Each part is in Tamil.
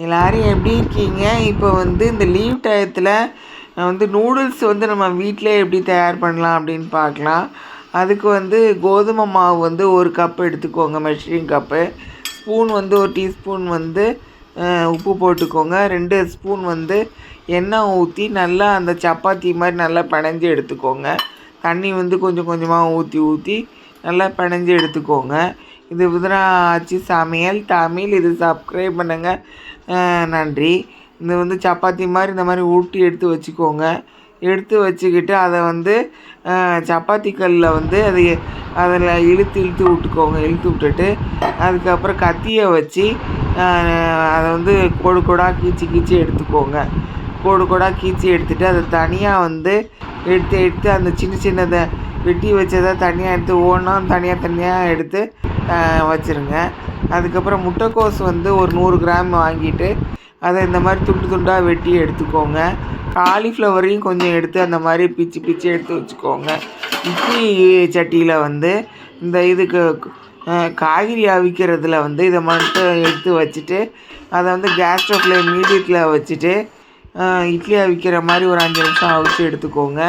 எல்லாரும் எப்படி இருக்கீங்க? இப்போ வந்து இந்த லீவ் டயத்தில் வந்து நூடுல்ஸ் வந்து நம்ம வீட்டிலே எப்படி தயார் பண்ணலாம் அப்படின்னு பார்க்கலாம். அதுக்கு வந்து கோதுமை மாவு வந்து ஒரு கப் எடுத்துக்கோங்க மெஷரிங் கப்பு ஸ்பூன் வந்து ஒரு டீஸ்பூன் வந்து உப்பு போட்டுக்கோங்க. ரெண்டு ஸ்பூன் வந்து எண்ணெய் ஊற்றி நல்லா அந்த சப்பாத்தி மாதிரி நல்லா பிணைஞ்சு எடுத்துக்கோங்க. தண்ணி வந்து கொஞ்சம் கொஞ்சமாக ஊற்றி ஊற்றி நல்லா பிணைஞ்சு எடுத்துக்கோங்க. இது புதினா ஆச்சி சமையல் தமிழ். இது சப்ஸ்கிரைப் பண்ணுங்கள் நன்றி. இது வந்து சப்பாத்தி மாதிரி இந்த மாதிரி ஊட்டி எடுத்து வச்சுக்கோங்க. எடுத்து வச்சுக்கிட்டு அதை வந்து சப்பாத்தி கல்லில் வந்து அதை அதில் இழுத்து இழுத்து விட்டுக்கோங்க. இழுத்து விட்டுட்டு அதுக்கப்புறம் கத்தியை வச்சு அதை வந்து கோடு கோடாக கீச்சி கீச்சி எடுத்துக்கோங்க. கோடு கோடாக கீச்சி எடுத்துகிட்டு அதை தனியாக வந்து எடுத்து எடுத்து அந்த சின்ன சின்னதை வெட்டி வச்சதை தனியாக எடுத்து ஒவ்வொன்றா தனியாக தனியாக எடுத்து வச்சிருங்க. அதுக்கப்புறம் முட்டைக்கோஸ் வந்து ஒரு நூறு கிராம் வாங்கிட்டு அதை இந்த மாதிரி துண்டு துண்டாக வெட்டி எடுத்துக்கோங்க. காலிஃப்ளவரையும் கொஞ்சம் எடுத்து அந்த மாதிரி பிச்சு பிச்சு எடுத்து வச்சுக்கோங்க. இட்லி சட்டியில் வந்து இந்த இதுக்கு காய்கறி அவிக்கிறதுல வந்து இதை மட்டும் எடுத்து வச்சுட்டு அதை வந்து கேஸ் ஸ்டவ்வில் மீடியத்தில் வச்சுட்டு இட்லி அவிக்கிற மாதிரி ஒரு அஞ்சு நிமிஷம் அவிச்சு எடுத்துக்கோங்க.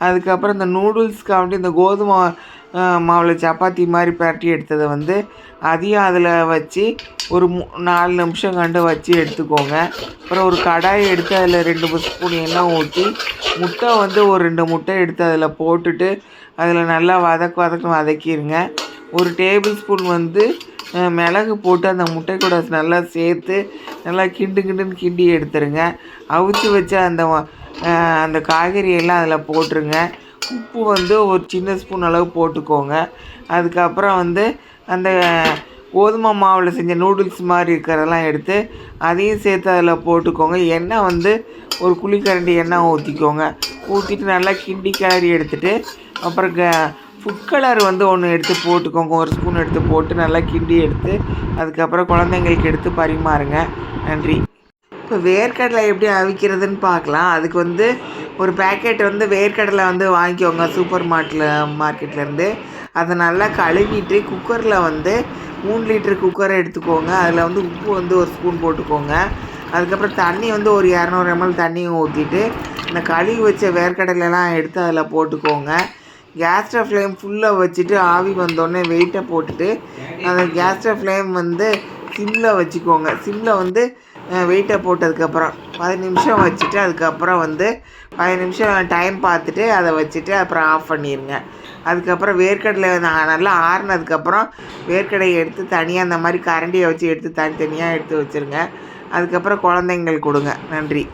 அதுக்கப்புறம் இந்த நூடுல்ஸ்க்காண்டி இந்த கோதுமை மாவில் சப்பாத்தி மாதிரி பரட்டி எடுத்ததை வந்து அதையும் அதில் வச்சு ஒரு மூ நாலு நிமிஷம் கண்டு வச்சு எடுத்துக்கோங்க. அப்புறம் ஒரு கடாயை எடுத்து அதில் ரெண்டு ஸ்பூன் எண்ணெய் ஊற்றி முட்டை வந்து ஒரு ரெண்டு முட்டை எடுத்து அதில் போட்டுட்டு அதில் நல்லா வதக்க வதக்க வதக்கிடுங்க ஒரு டேபிள் ஸ்பூன் வந்து மிளகு போட்டு அந்த முட்டை கூட நல்லா சேர்த்து நல்லா கிண்டு கிண்டுன்னு கிண்டி எடுத்துருங்க. அவிச்சு வச்ச அந்த வ- அந்த காய்கறியெல்லாம் அதில் போட்டுருங்க. உப்பு வந்து ஒரு சின்ன ஸ்பூன் அளவு போட்டுக்கோங்க. அதுக்கப்புறம் வந்து அந்த கோதுமை மாவில் செஞ்ச நூடுல்ஸ் மாதிரி இருக்கிறதெல்லாம் எடுத்து அதையும் சேர்த்து அதில் போட்டுக்கோங்க. எண்ணெய் வந்து ஒரு குழிக்கரண்டி எண்ணெய் ஊற்றிக்கோங்க. ஊற்றிட்டு நல்லா கிண்டி கிளறி எடுத்துட்டு அப்புறம் க ஃபுட் கலர் வந்து ஒன்று எடுத்து போட்டுக்கோங்க. ஒரு ஸ்பூன் எடுத்து போட்டு நல்லா கிண்டி எடுத்து அதுக்கப்புறம் குழந்தைங்களுக்கு எடுத்து பரிமாறுங்க. நன்றி. இப்போ வேர்க்கடலை எப்படி அவிக்கிறதுன்னு பார்க்கலாம். அதுக்கு வந்து ஒரு பேக்கெட் வந்து வேர்க்கடலை வந்து வாங்கிக்கோங்க சூப்பர் மார்ட்டில் மார்க்கெட்லேருந்து அதை நல்லா கழுவிட்டு குக்கரில் வந்து மூணு லிட்டர் குக்கரை எடுத்துக்கோங்க. அதில் வந்து உப்பு வந்து ஒரு ஸ்பூன் போட்டுக்கோங்க. அதுக்கப்புறம் தண்ணி வந்து ஒரு இரநூறு எம்எல் தண்ணியும் ஊற்றிட்டு இந்த கழுவி வச்ச வேர்க்கடலைலாம் எடுத்து அதில் போட்டுக்கோங்க. கேஸ் ஃப்ளேம் ஃபுல்லாக வச்சுட்டு ஆவி வந்தோடனே வெயிட்டை போட்டுட்டு அந்த கேஸ் ஃப்ளேம் வந்து சிம்மில் வச்சுக்கோங்க. சிம்மில் வந்து வெயிட்டை போட்டதுக்கப்புறம் பதினஞ்சு நிமிஷம் வச்சுட்டு அதுக்கப்புறம் வந்து பதினஞ்சு நிமிஷம் டைம் பார்த்துட்டு அதை வச்சுட்டு அப்புறம் ஆஃப் பண்ணிடுங்க அதுக்கப்புறம் வேர்க்கடலை ந- நல்லா ஆறுனதுக்கப்புறம் வேர்க்கடையை எடுத்து தனியாக அந்த மாதிரி கரண்டியை வச்சு எடுத்து தனித்தனியாக எடுத்து வச்சுருங்க. அதுக்கப்புறம் குழந்தைங்களுக்கு கொடுங்க. நன்றி.